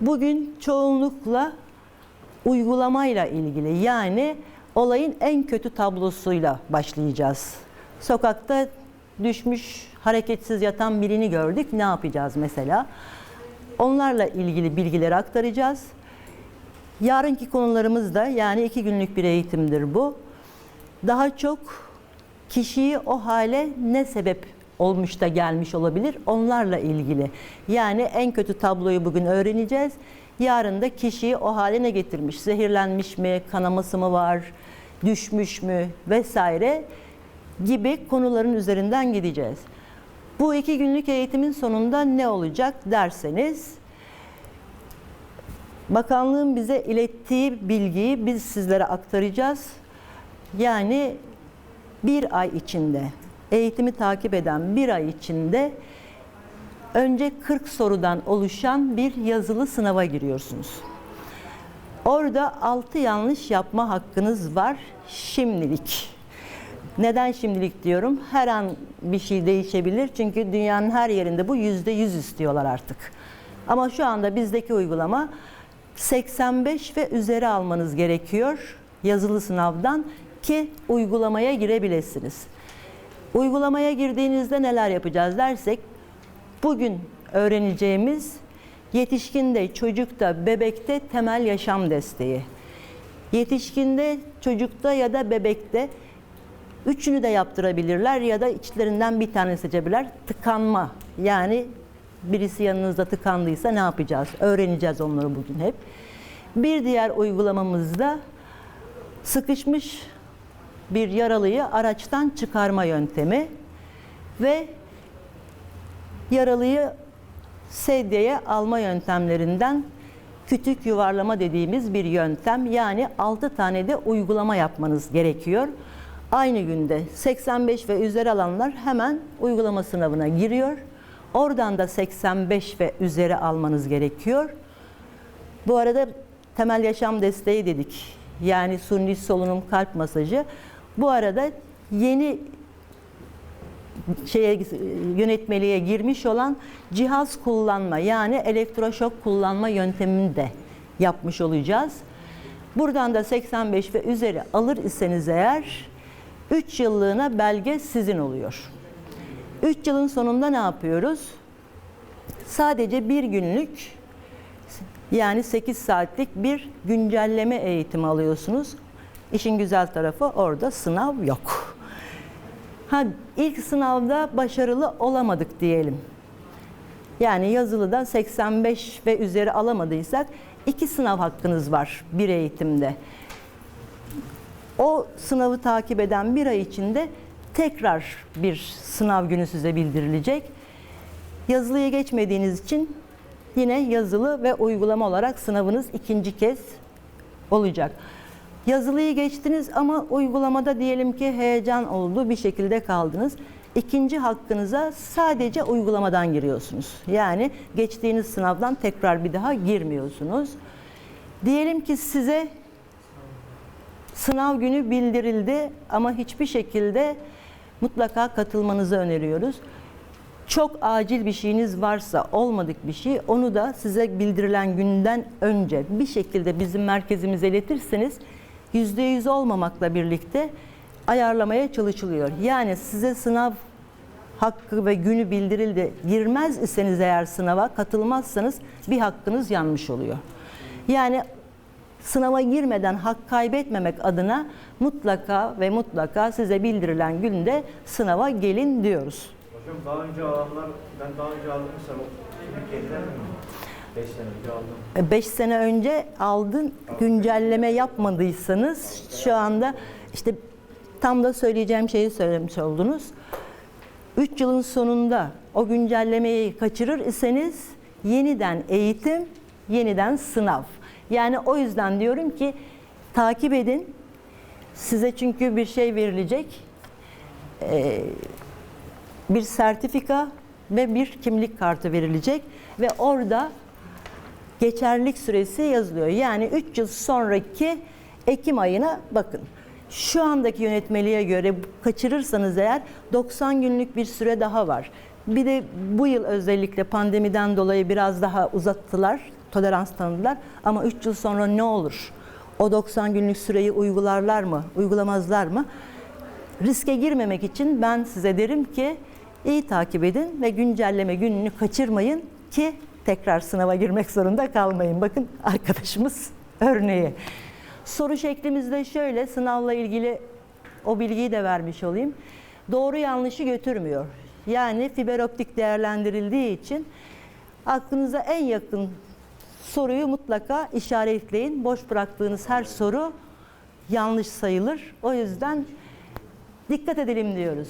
Bugün çoğunlukla uygulamayla ilgili yani olayın en kötü tablosuyla başlayacağız. Sokakta düşmüş, hareketsiz yatan birini gördük. Ne yapacağız mesela? Onlarla ilgili bilgileri aktaracağız. Yarınki konularımız da yani iki günlük bir eğitimdir bu. Daha çok kişiyi o hale ne sebep olmuş da gelmiş olabilir onlarla ilgili. Yani en kötü tabloyu bugün öğreneceğiz. Yarın da kişiyi o hale ne getirmiş? Zehirlenmiş mi, kanaması mı var, düşmüş mü vesaire gibi konuların üzerinden gideceğiz. Bu iki günlük eğitimin sonunda ne olacak derseniz Bakanlığın bize ilettiği bilgiyi biz sizlere aktaracağız. Yani bir ay içinde, eğitimi takip eden bir ay içinde önce 40 sorudan oluşan bir yazılı sınava giriyorsunuz. Orada 6 yanlış yapma hakkınız var şimdilik. Neden şimdilik diyorum? Her an bir şey değişebilir. Çünkü dünyanın her yerinde bu yüzde yüz istiyorlar artık. Ama şu anda bizdeki uygulama 85 ve üzeri almanız gerekiyor yazılı sınavdan ki uygulamaya girebilirsiniz. Uygulamaya girdiğinizde neler yapacağız dersek bugün öğreneceğimiz yetişkinde, çocukta, bebekte temel yaşam desteği. Yetişkinde, çocukta ya da bebekte üçünü de yaptırabilirler ya da içlerinden bir tane seçebilirler. Tıkanma yani birisi yanınızda tıkandıysa ne yapacağız? Öğreneceğiz onları bugün hep. Bir diğer uygulamamızda sıkışmış bir yaralıyı araçtan çıkarma yöntemi ve yaralıyı sedyeye alma yöntemlerinden kütük yuvarlama dediğimiz bir yöntem. Yani 6 tane de uygulama yapmanız gerekiyor. Aynı günde 85 ve üzeri alanlar hemen uygulama sınavına giriyor. Oradan da 85 ve üzeri almanız gerekiyor. Bu arada temel yaşam desteği dedik. Yani suni solunum kalp masajı. Bu arada yeni şeye yönetmeliğe girmiş olan cihaz kullanma yani elektroşok kullanma yöntemini de yapmış olacağız. Buradan da 85 ve üzeri alır iseniz eğer 3 yıllığına belge sizin oluyor. 3 yılın sonunda ne yapıyoruz? Sadece bir günlük yani 8 saatlik bir güncelleme eğitimi alıyorsunuz. İşin güzel tarafı orada sınav yok. Ha, ilk sınavda başarılı olamadık diyelim. Yani yazılıda 85 ve üzeri alamadıysak iki sınav hakkınız var bir eğitimde. O sınavı takip eden bir ay içinde tekrar bir sınav günü size bildirilecek. Yazılıyı geçmediğiniz için yine yazılı ve uygulama olarak sınavınız ikinci kez olacak. Yazılıyı geçtiniz ama uygulamada diyelim ki heyecan oldu, bir şekilde kaldınız. İkinci hakkınıza sadece uygulamadan giriyorsunuz. Yani geçtiğiniz sınavdan tekrar bir daha girmiyorsunuz. Diyelim ki size sınav günü bildirildi ama hiçbir şekilde mutlaka katılmanızı öneriyoruz. Çok acil bir şeyiniz varsa, olmadık bir şey, onu da size bildirilen günden önce bir şekilde bizim merkezimize iletirseniz %100 olmamakla birlikte ayarlamaya çalışılıyor. Yani size sınav hakkı ve günü bildirildi. Girmez iseniz eğer sınava katılmazsanız bir hakkınız yanmış oluyor. Yani sınava girmeden hak kaybetmemek adına mutlaka ve mutlaka size bildirilen günde sınava gelin diyoruz. Hocam daha önce alanlar, ben daha önce aldım Türkiye'den mi? 5 sene önce aldım. 5 sene önce aldın güncelleme yapmadıysanız şu anda işte tam da söyleyeceğim şeyi söylemiş oldunuz. 3 yılın sonunda o güncellemeyi kaçırır iseniz yeniden eğitim, yeniden sınav. Yani o yüzden diyorum ki takip edin. Size çünkü bir şey verilecek. Ee, bir sertifika ve bir kimlik kartı verilecek ve orada geçerlilik süresi yazılıyor. Yani 3 yıl sonraki Ekim ayına bakın. Şu andaki yönetmeliğe göre kaçırırsanız eğer 90 günlük bir süre daha var. Bir de bu yıl özellikle pandemiden dolayı biraz daha uzattılar tolerans tanıdılar. Ama 3 yıl sonra ne olur? O 90 günlük süreyi uygularlar mı, uygulamazlar mı? Riske girmemek için ben size derim ki iyi takip edin ve güncelleme gününü kaçırmayın ki tekrar sınava girmek zorunda kalmayın. Bakın arkadaşımız örneği. Soru şeklimiz de şöyle sınavla ilgili o bilgiyi de vermiş olayım. Doğru yanlışı götürmüyor. Yani fiber optik değerlendirildiği için aklınıza en yakın soruyu mutlaka işaretleyin. Boş bıraktığınız her soru yanlış sayılır. O yüzden dikkat edelim diyoruz.